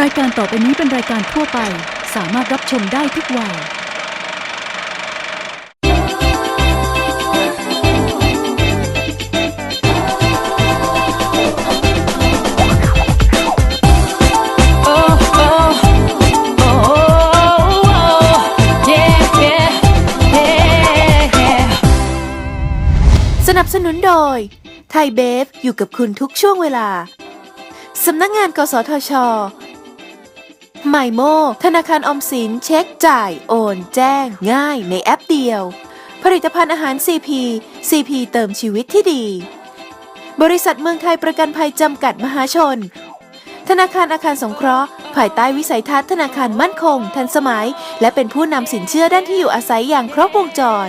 รายการต่อไปนี้เป็นรายการทั่วไป สามารถรับชมได้ทุกวัย สนับสนุนโดย ไทยเบฟอยู่กับคุณทุกช่วงเวลา สำนักงงานกสทช ไมโมธนาคารอมสินเช็คจ่าย โอน แจ้ง ง่ายในแอปเดียว ผลิตภัณฑ์อาหาร CP CP เติมชีวิตที่ดี บริษัทเมืองไทยประกันภัยจำกัดมหาชน ธนาคารอาคารสงเคราะห์ ภายใต้วิสัยทัศน์ธนาคารมั่นคง ทันสมัย และเป็นผู้นำสินเชื่อด้านที่อยู่อาศัยอย่างครบวงจร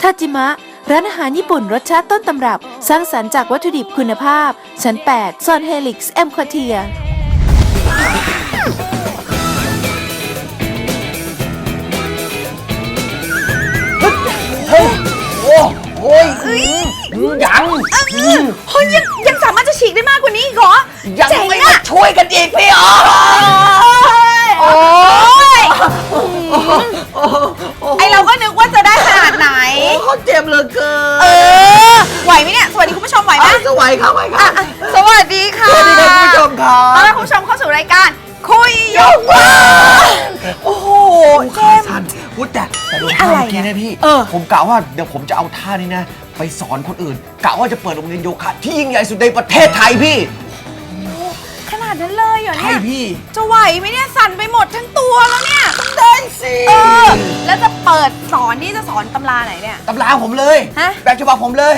ทาจิมะร้านอาหารญี่ปุ่นรสชาติต้นตำรับ สร้างสรรค์จากวัตถุดิบคุณภาพ ชั้น 8 ซอนเฮลิกซ์แอมคอเทีย ยังเฮ้ยยังยังสามารถจะฉีกได้มากกว่านี้อีกเหรอยังเจ๋งไม่อะมาช่วยกันอีกพี่อ๋อโอ้ยไอเราก็นึกว่าจะได้ขนาดไหน โอ้เจ็บเหลือเกิเอนอไหวไหมเนี่ย สวัสดีคุณผู้ชมไหวไหมอะสวัยครับสวัยครับอะสวัสดีค่ะสวัสดีครับคุณผู้ชมครัต้อนรับบคุณผู้ชมเข้าสู่รายการ คุยยกว่าโอ้โหเจขามส์สั้นพูด แต่แต่ดูนี่ท่าอะไรเมื่อกี้นะพี่ เออ ผมกะว่าเดี๋ยวผมจะเอาท่านี้นะ ไปสอนคนอื่นกะว่าจะเปิดโรงเรียนโยคะที่ยิ่งใหญ่สุดในประเทศไทยพี่ ขนาดนั้นเลยเหรอใช่เนี่ย พี่ จะไหวไหมเนี่ยสั่นไปหมดทั้งตัวแล้วเนี่ย ได้สิเออ แล้วจะเปิดสอนนี่จะสอนตำราไหนเนี่ย ตำราผมเลย ฮะแบบฉบับผมเลย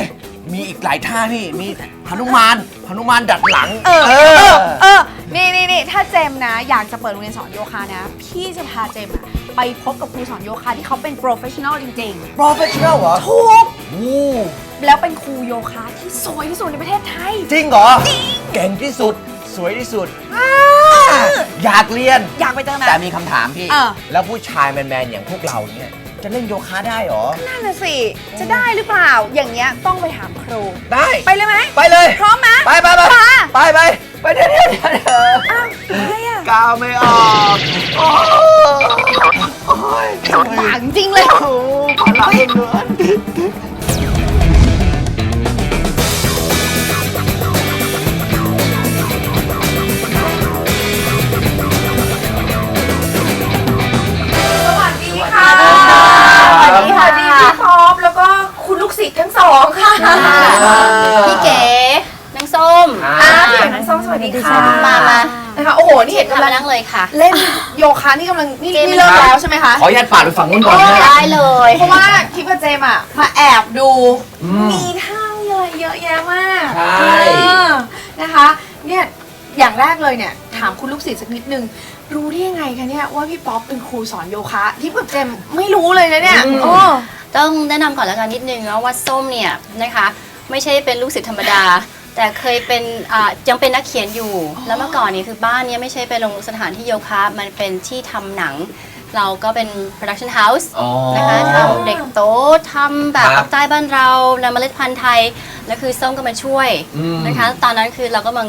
มีอีกหลายท่าพี่ มีหนุมานหนุมานดัดหลัง เออ เอเอออเออ นี่นี่นี่ถ้าเจมส์นะ อยากจะเปิดโรงเรียนสอนโยคะนะ พี่จะพาเจมส์อะ ไปพบกับครูสอนโยคะที่เขาเป็น professional จริง professional เหรอๆ ถูก โอ้แล้วเป็นครูโยคะที่สวยที่สุดในประเทศไทย จริงเหรอ เก่งที่สุด สวยที่สุด อยากเรียน อยากไปเจอไหม แต่มีคำถามพี่ เออ แล้วผู้ชายแมนๆ อย่างพวกเราเนี่ย จะเล่นโยคะได้เหรอ นั่นน่ะสิ จะได้หรือเปล่า อย่างเงี้ยต้องไปถามครู ได้ ไปเลยไหม ไปเลย พร้อมไหมไปไปไปค่ะไปไปไปเดี๋ยวเดี๋ยวเดี๋ยวเดี๋ยวอ้าวอะไรอะก้าวไม่ออก โอ้ พี่เก๋นางส้มอ่าพี่เอกทั้งสองสวัสดีค่ะมามานะคะโอ้โหนี่เห็นทำกำลัมางนั่งเลยค่ะ เล่นโยคะนี่กำลังนี่เกม นี่เลิกแล้วใช่ไหมคะ ขออนุญาตฝากไปฝั่งนู้นก่อนนะได้เลย เพราะว่าคิดว่าเจมส์อะมาแอบดูมีท่ามีอะไรเยอะแยะมากใช่ เออนะคะ เนี่ยอย่างแรกเลยเนี่ยถามคุณลูกศิษย์สักนิดนึง รู้ได้ยังไงคะเนี่ยว่าพี่ป๊อปเป็นครูสอนโยคะที่แบบเจมส์ไม่รู้เลยนะเนี่ยโอ้ ต้องแนะนำก่อนแล้วกันนิดนึงนะว่าส้มเนี่ยนะคะ ไม่ใช่เป็นลูกศิษย์ธรรมดา แต่เคยเป็นอ่ายังเป็นนักเขียนอยู่ แล้วเมื่อก่อนนี้คือบ้านเนี้ไม่ใช่เป็นโรงสถานที่โยคะ มันเป็นที่ทำหนัง เราก็เป็น production house อ๋อ นะคะทำเด็กโตทำแบบครับภาคใต้บ้านเรานำเมล็ดพันธุ์ไทย แล้วคือส้มก็มาช่วยอืม นะคะ ตอนนั้นคือเราก็มัง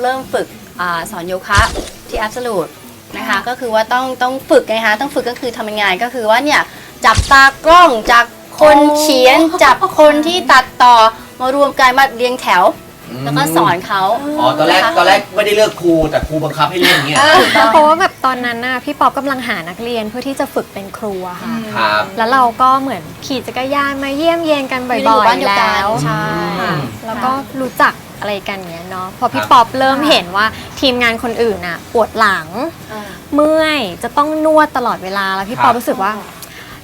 เริ่มฝึกอาสอนโยคะที่ Absolute นะคะ ก็คือว่าต้องต้องฝึกไงคะต้องฝึกก็คือทำยังไงก็คือว่าเนี่ย จับตากล้องจากคนเขียนจับคนที่ตัดต่อมารวมกันมาเรียงแถว แล้วก็สอนเขาอ๋อตอนแรกะคะตอนแรกไม่ได้เลือกครูแต่ครูบังคับให้เล่นอย่างเงี้ยเพราะว่าแบบตอนนั้นน่ะพี่ป๊อปกำลังหานักเรียนเพื่อที่จะฝึกเป็นครูอะค่ะครับแล้วเราก็เหมือนขี่จักรยานมาเยี่ยมเยียนกันบ่อยู่ในหมู่อยบ้านเดีๆยวกันแล้วใช่ค่ะแล้วก็รู้จักอะไรกันเนี้ยเนาะพอพี่ครับป๊อปเริ่มเห็นว่าทีมงานคนอื่นน่ะปวดหลังอ่าเมื่อยจะต้องนวดตลอดเวลาแล้วพี่ครับป๊อปรู้สึกว่า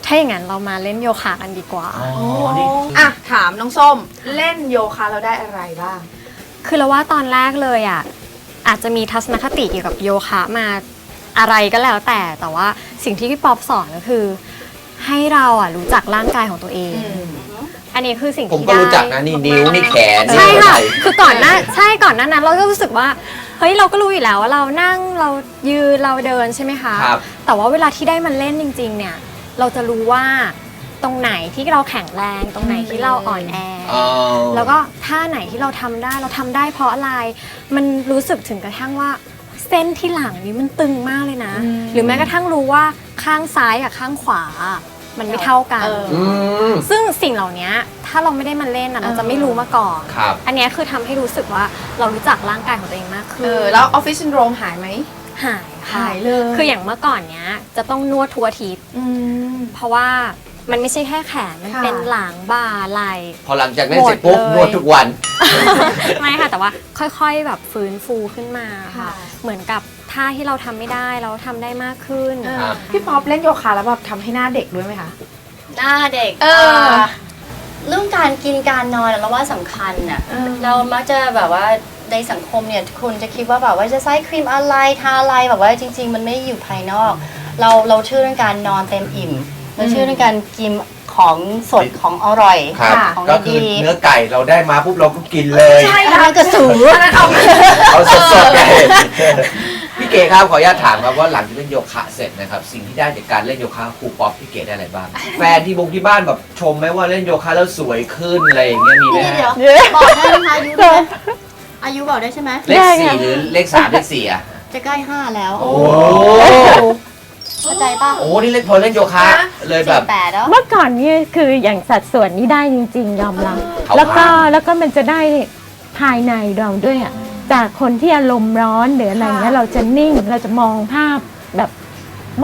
ถ้าอย่างนั้นเรามาเล่นโยคะกันดีกว่า อ๋อนี่อะถามน้องส้มเล่นโยคะเราได้อะไรบ้าง คือเราว่าตอนแรกเลยอะอาจจะมีทัศนคติเกี่ยวกับโยคะมาอะไรก็แล้วแต่แต่ว่าสิ่งที่พี่ป๊อปสอนก็คือ ให้เราอะรู้จักร่างกายของตัวเอง อันนี้คือสิ่งผมที่ก็ได้ รู้จักนะนี่นิ้วนี่แขนนี่ใช่หัวค่ะไหล่คือก่อนหน้าใช่ก่อนหน้านั้น เราก็รู้สึกว่า เฮ้ยเราก็รู้อยู่แล้วว่าเรานั่งเรายืนเราเดินใช่ไหมคะ ครับ แต่ว่าเวลาที่ได้มาเล่นจริง ๆ เนี่ย เราจะรู้ว่าตรงไหนที่เราแข็งแรง ตรงไหนที่เราอ่อนแอ อ๋อ แล้วก็ท่าไหนที่เราทำได้เราทำได้เพราะอะไร มันรู้สึกถึงกระทั่งว่า เส้นที่หลังนี้มันตึงมากเลยนะ หรือแม้กระทั่งรู้ว่าข้างซ้ายกับข้างขวา มันไม่เท่ากัน เออ อืม ซึ่งสิ่งเหล่านี้ถ้าเราไม่ได้มาเล่นนะเราจะไม่รู้มาก่อน ครับ อันเนี้ยคือทำให้รู้สึกว่าเรารู้จักร่างกายของตัวเองมากเอขึ้นอแล้วออฟฟิศซินโดรมหายไหม หายค่ะหายเลย คืออย่างเมื่อก่อนเนี้ยจะต้องนวดทุกอาทิตย์ อืม เพราะว่ามันไม่ใช่แค่แขน มันค่ะ เป็นหลังบ่าไหล่ พอหลังจากเล่นเสร็จปุ๊บหมดเลยนวดทุกวัน ไม่ค่ะ แต่ว่าค่อยๆแบบฟื้นฟูขึ้นมาค่ะ ค่ะ เหมือนกับท่าที่เราทำไม่ได้เราทำได้มากขึ้น เออครับพี่ป๊อปเล่นโยคะแล้วแบบทำให้หน้าเด็กด้วยไหมคะ หน้าเด็กเออาเรื่องการกินการนอนเราว่าสำคัญน่ะ เออ เรามักจะแบบว่าในสังคมเนี่ยคุณจะคิดว่าแบบว่าจะใช้ครีมอะไรทาอะไรแบบว่าจริง ๆ มันไม่ได้อยู่ภายนอก เราเราเชื่อเรื่องการนอนเต็มอิ่มเราเชื่อเรื่องการกินของสดของอร่อยครับของก็คือดีเนื้อไก่เราได้มาปุ๊บเราก็กินเลย ใช่อันนั้นกระสูอันนั้นเอาเอาสดๆไงพี่เก๋ครับขออนุญาตถามครับว่าหลังจากเล่นโยคะเสร็จนะครับสิ่งที่ได้จากการเล่นโยคะครูป๊อปพี่เก๋ได้อะไรบ้าง แฟนที่บงที่บ้านแบบชมไหมว่าเล่นโยคะแล้วสวยขึ้นอะไรอย่างเงี้ยมีไหมนี่ฮะเดี๋ยวบอกได้ไหมคะอายุได้ไหมอายุบอกได้ใช่ไหมเลขสี่หรือเลขสามเลขสี่อะจะใกล้ห้าแล้ว โอ้ เข้าใจป่ะโหนี่เล่นพอเล่นโยคะ เลยแบบ สี่แปดแล้วเมื่อก่อนเนี่ยคืออย่างสัดส่วนนี้ได้จริง ๆ ยอมรับเขาแล้วก็ผ่าน แล้วก็มันจะได้ภายในเราด้วยอะจากคนที่อารมณ์ร้อนหรืออะไรเงี้ยเราจะนิ่งเราจะมองภาพแบบ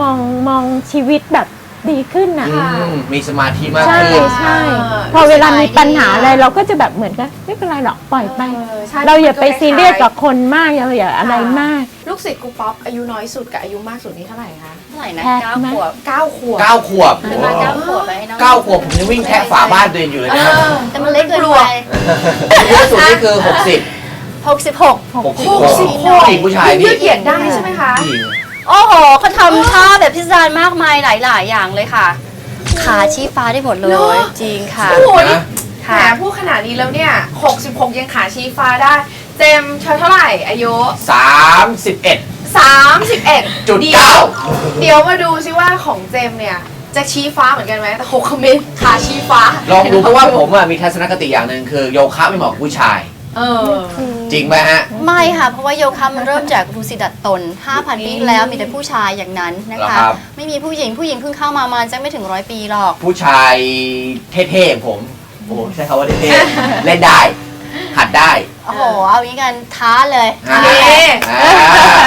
มองมองชีวิตแบบดีขึ้นอะ อืมมีสมาธิมากใช่ขึ้น ใช่เออพอเวลามีปัญหาอะไรเราก็จะแบบเหมือนกันไม่เป็นไรหรอกปล่อยไป เออใช่เราอย่าไปมันก็คล้ายๆซีเรียสกับคนมากอย่าอย่าอะไรมาก ลูกศิษย์ครูป๊อปอายุน้อยสุดกับอายุมากสุดนี่เท่าไหร่คะเท่าไหร่นะแพทย์เก้าไหมขวบเก้าขวบเก้าขวบขึ้นมาเก้าขวบไปให้น้องเก้าขวบผมยังวิ่งแทะฝาบ้านตัวเองอยู่เลยเอนะอแต่มันเล็กเกินกลัวไปอายุสุดนี่คือหกสิบหกสิบหกหกสิบหกสิบหกผู้หญิงผู้ชายยืพี่ดเหยียดได้ใช่ไหมคะผู้หญิงโอ้โหเขาทำท่าแบบพิสดารมากมายหลาย ๆ อย่างเลยค่ะ ขาชี้ฟ้าได้หมดเลเหรยอจริงค่ะโอ้โหนี่นะแหมพูดขนาดนี้แล้วเนี่ย 66 ยังขาชี้ฟ้าได้ เจมส์เธอเท่าไหร่อายุสามสิบเอ็ด31 จุดเดี๋ยเก้าวเดี๋ยวมาดูซิว่าของเจมส์เนี่ย จะชี้ฟ้าเหมือนกันไหมแต่หกคอมเมนต์ขาชี้ฟ้าลองดูเพราะว่าผมอะมีทัศนคติอย่างหนึ่งคือโยคะไม่เหมาะกับผู้ชาย เออ จริงไหมฮะ ไม่ค่ะ เพราะว่าโยคะมันเริ่มจากรูสิดัดตน 5,000 ปีที่แล้วมีแต่ผู้ชายอย่างนั้นนะเหรอคะครับ ไม่มีผู้หญิงผู้หญิงเพิ่งเข้ามามาจะไม่ถึงร้อยปีหรอก ผู้ชายเท่ๆอย่างผมโอ้โหใช้คำว่าเท่ๆเล่นได้หัด ได้โอ้โห เอาอย่างนี้กันท้าเลยอ่าเย้ อ่า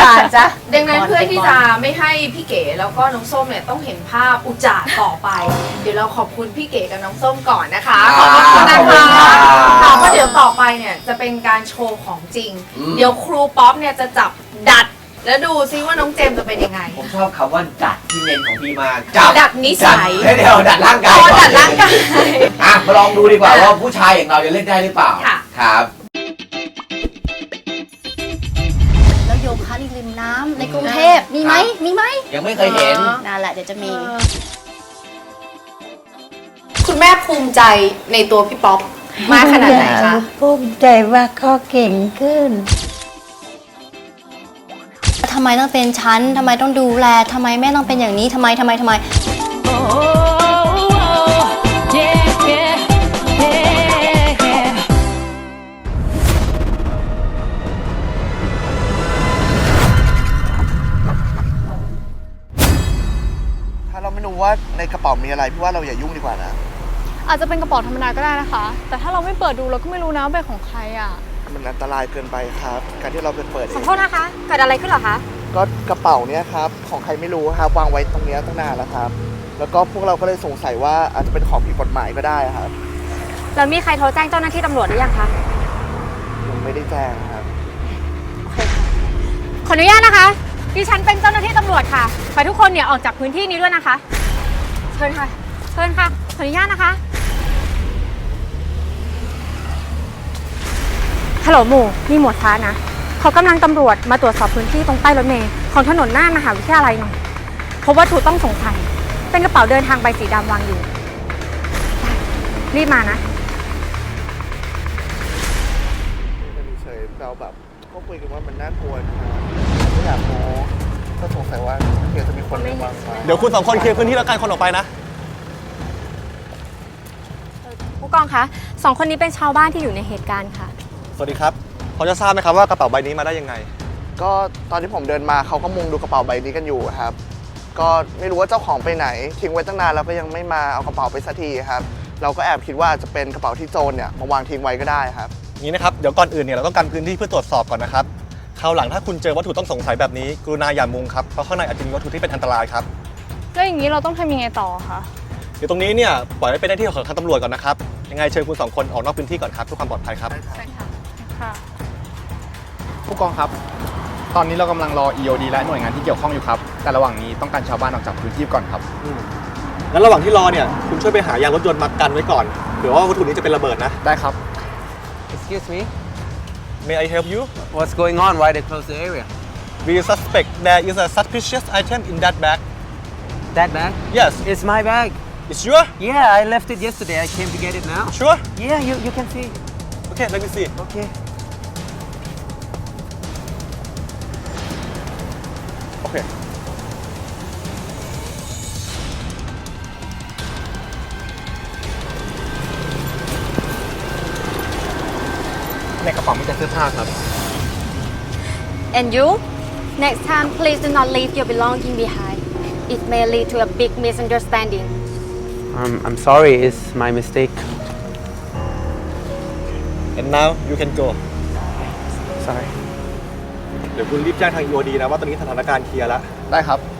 ผ่านจ้ะ ดังนั้นเพื่อที่จะไม่ให้พี่เก๋แล้วก็น้องส้มเนี่ยต้องเห็นภาพอุจจาระต่อไป เดี๋ยวเราขอบคุณพี่เก๋กับน้องส้มก่อนนะคะ ขอบคุณนะขอบคุณคะครับค่ะเพราะเดี๋ยวต่อไปเนี่ยจะเป็นการโชว์ของจริง อืม เดี๋ยวครูป๊อปเนี่ยจะจับดัด แล้วดูซิว่าน้องเจมส์จะเป็นยังไง ผมชอบคำว่าดัดที่เน้นของพี่มากจับดัดนิสัย ดัดเดี๋ยวดัดร่างกายอ๋อก่อนดัดร่างกาย อะมาลองดูดีกว่าอะว่าผู้ชายอย่างเราจะเล่นได้หรือเปล่า ค่ะ ครับ แล้วโยคะในริมน้ำในกรุงเทพมีไหมมีไหมยังไม่เคยเห็นนั่นแหละเดี๋ยวจะมี คุณแม่ภูมิใจในตัวพี่ป๊อปมากขนาดไหนคะ ภูมิใจว่าเขาเก่งขึ้น ทำไมต้องเป็นฉันทำไมต้องดูแล ทำไมแม่ต้องเป็นอย่างนี้ ทำไม ทำไม ทำไมถ้า ราไม่รู้ว่าในกระเป๋ามีอะไรพี่ว่าเราอย่ายุ่งดีกว่านะ อาจจะเป็นกระเป๋าธรรมดาก็ได้นะคะ แต่ถ้าเราไม่เปิดดูเราก็ไม่รู้นะว่าเป็นของใครอะ มันอันตรายเกินไปครับ การที่เราไปเปิดเอของโทษนะคะ เกิดอะไรขึ้นเหรอคะ ก็กระเป๋าเนี้ยครับของใครไม่รู้ครับวางไว้ตรงเนี้ยตั้งนานแล้วครับ แล้วก็พวกเราก็เลยสงสัยว่าอาจจะเป็นของผิดกฎหมายก็ได้ครับแล้วมีใครโทรแจ้งเจ้าหน้าที่ตำรวจหรือยังคะ ยังไม่ได้แจ้งครับ ขออนุญาตนะคะ ดิฉันเป็นเจ้าหน้าที่ตำรวจค่ะขอให้ทุกคนเนี่ยออกจากพื้นที่นี้ด้วยนะคะ เชิญค่ะเชิญค่ะขออนุญาตนะคะฮัลโหลหมู่มีหมวดช้านะเขากำลังตำรวจมาตรวจสอบพื้นที่ตรงใต้รถเมล์ของถนนหน้ามหาวิทยาลัยหน่อยพบวัตถุต้องสงสัยเป็นกระเป๋าเดินทางใบสีดำวางอยู่รีบมานะเฉยเราแบบก็คุยกันว่ามันน่ากลัวนะไม่อยากโม้ ก็สงสัยว่าเดี๋ยวจะมีคนมาวางไว้เดี๋ยวคุณสองคนเคลียร์พื้นที่แล้วกันคนออกไปนะ ผู้กองคะสองคนนี้เป็นชาวบ้านที่อยู่ในเหตุการณ์ค่ะ สวัสดีครับพอจะทราบไหมครับว่ากระเป๋าใบนี้มาได้ยังไง ก็ตอนที่ผมเดินมาเขาก็มุงดูกระเป๋าใบนี้กันอยู่ครับ ก็ไม่รู้ว่าเจ้าของไปไหน ทิ้งไว้ตั้งนานแล้วก็ยังไม่มาเอากระเป๋าไปสักทีครับ เราก็แอบคิดว่าจะเป็นกระเป๋าที่โจรเนี่ยมาวางทิ้งไว้ก็ได้ครับนี้นะครับ เดี๋ยวก่อนอื่นเนี่ยเราต้องการพื้นที่เพื่อตรวจสอบก่อนนะครับค ราวหลังถ้าคุณเจอวัตถุต้องสงสัยแบบนี้ กรุณาอย่ามุงครับ เพราะข้างในอาจจะมีวัตถุที่เป็นอันตรายครับ แล้วอย่างนี้เราต้องทำยังไงต่อคะเดี๋ยวตรงนี้เนี่ยปล่อยไว้เป็นหน้าที่ของทางตำรวจก่อนนะครับ ยังไงเชิญคุณสองคนออกนอกพื้นที่ก่อนครับเพื่อความปลอดภัยครับ ค่ะ ผู้กองครับ ตอนนี้เรากำลังรอ EOD และหน่วยงานที่เกี่ยวข้องอยู่ครับ แต่ระหว่างนี้ต้องการชาวบ้านออกจากพื้นที่ก่อนครับ งั้นระหว่างที่รอเนี่ยคุณช่วยไปหายางรถยนต์มากันไว้ก่อน เผื่อว่าวัตถุนี้จะเป็นระเบิดนะ ได้ครับ Excuse me, May I help you what's going on? Why they close the area? We suspect there is a suspicious item in that bag That bag? Yes It's my bag. It's sure Yeah, I left it yesterday. I came to get it now. Sure Yeah, you, you can see. Okay let me see Okay. โเคในกระเป๋ามีแต่เสื้อผ้าครับ and you next time please do not leave your belonging behind it may lead to a big misunderstanding Um, I'm sorry. It's my mistake. and now you can go Sorry. เดี๋ยวคุณรีบแจ้งทาง EOD นะว่าตอนนี้สถานการณ์เคลียร์แล้วได้ครับโ